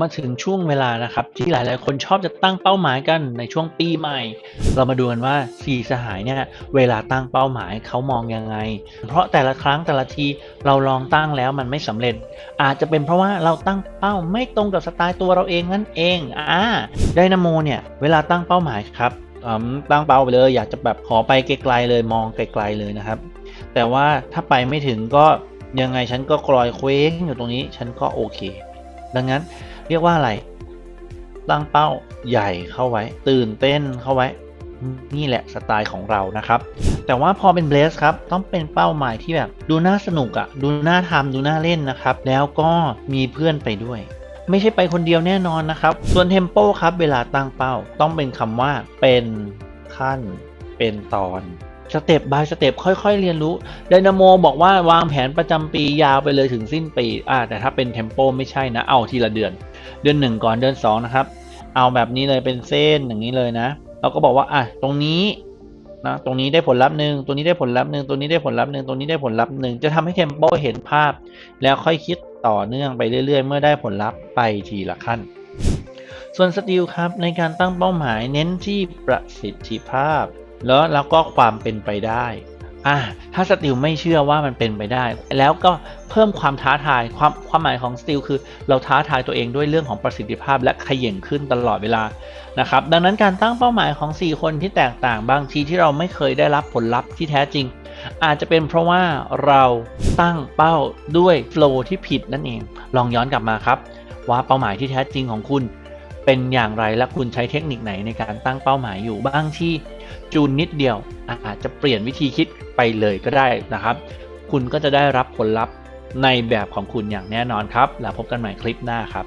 มาถึงช่วงเวลานะครับ ที่หลายๆ คนชอบจะตั้งเป้าหมายกันในช่วงปีใหม่ เรามาดูกันว่าสี่สหายเนี่ยเวลาตั้งเป้าหมายเขามองยังไง เพราะแต่ละครั้งแต่ละทีเราลองตั้งแล้วมันไม่สำเร็จ อาจจะเป็นเพราะว่าเราตั้งเป้าไม่ตรงกับสไตล์ตัวเราเองนั่นเองอ่าไดนาโมเนี่ยเวลาตั้งเป้าหมายครับตั้งเป้าไปเลย อยากจะแบบขอไปไกลๆเลยมองไกลๆเลยนะครับ แต่ว่าถ้าไปไม่ถึงก็ยังไงฉันก็กลอยเคว้งอยู่ตรงนี้ฉันก็โอเค ดังนั้น เรียกว่าอะไร ตั้งเป้าใหญ่เข้าไว้ ตื่นเต้นเข้าไว้ นี่แหละสไตล์ของเรานะครับ แต่ว่าพอเป็นเบสครับ ต้องเป็นเป้าหมายที่แบบ ดูน่าสนุกอะดูน่าทำดูน่าเล่นนะครับ แล้วก็มีเพื่อนไปด้วย ไม่ใช่ไปคนเดียวแน่นอนนะครับ ส่วนเทมโปครับ เวลาตั้งเป้า ต้องเป็นคำว่าเป็นขั้น เป็นตอน สเต็ปบายสเต็ปค่อยๆ เรียนรู้ไดนาโมบอกว่าวางแผนประจำปียาวไปเลยถึงสิ้นปีอ่าแต่ถ้าเป็นเทมโปไม่ใช่นะ เอาทีละเดือน เดือนหนึ่งก่อนเดือนสองนะครับ เอาแบบนี้เลยเป็นเส้นอย่างนี้เลยนะเราก็บอกว่าอะตรงนี้นะตรงนี้ได้ผลลัพธ์หนึ่งตัวนี้ได้ผลลัพธ์หนึ่งตัวนี้ได้ผลลัพธ์หนึ่งตัวนี้ได้ผลลัพธ์หนึ่งจะทำให้เทมโปเห็นภาพ แล้วค่อยคิดต่อเนื่องไปเรื่อยๆ เมื่อได้ผลลัพธ์ไปทีละขั้น ส่วนสติลครับในการตั้งเป้าหมายเน้นที่ประสิทธิภาพ แล้วแล้วก็ความเป็นไปได้อะถ้าสติลไม่เชื่อว่ามันเป็นไปได้ แล้วก็เพิ่มความท้าทายความความหมายของสติลคือ เราท้าทายตัวเองด้วยเรื่องของประสิทธิภาพและขย่งขึ้นตลอดเวลานะครับ ดังนั้นการตั้งเป้าหมายของ 4 คนที่แตกต่างบางทีที่เราไม่เคยได้รับผลลัพธ์ที่แท้จริง อาจจะเป็นเพราะว่าเราตั้งเป้าด้วยโฟล์ที่ผิดนั่นเอง ลองย้อนกลับมาครับ ว่าเป้าหมายที่แท้จริงของคุณ เป็นอย่างไรและคุณใช้เทคนิคไหนในการตั้งเป้าหมายอยู่บางที่จูนนิดเดียวอาจจะเปลี่ยนวิธีคิดไปเลยก็ได้นะครับ คุณก็จะได้รับผลลัพธ์ในแบบของคุณอย่างแน่นอนครับ แล้วพบกันใหม่คลิปหน้าครับ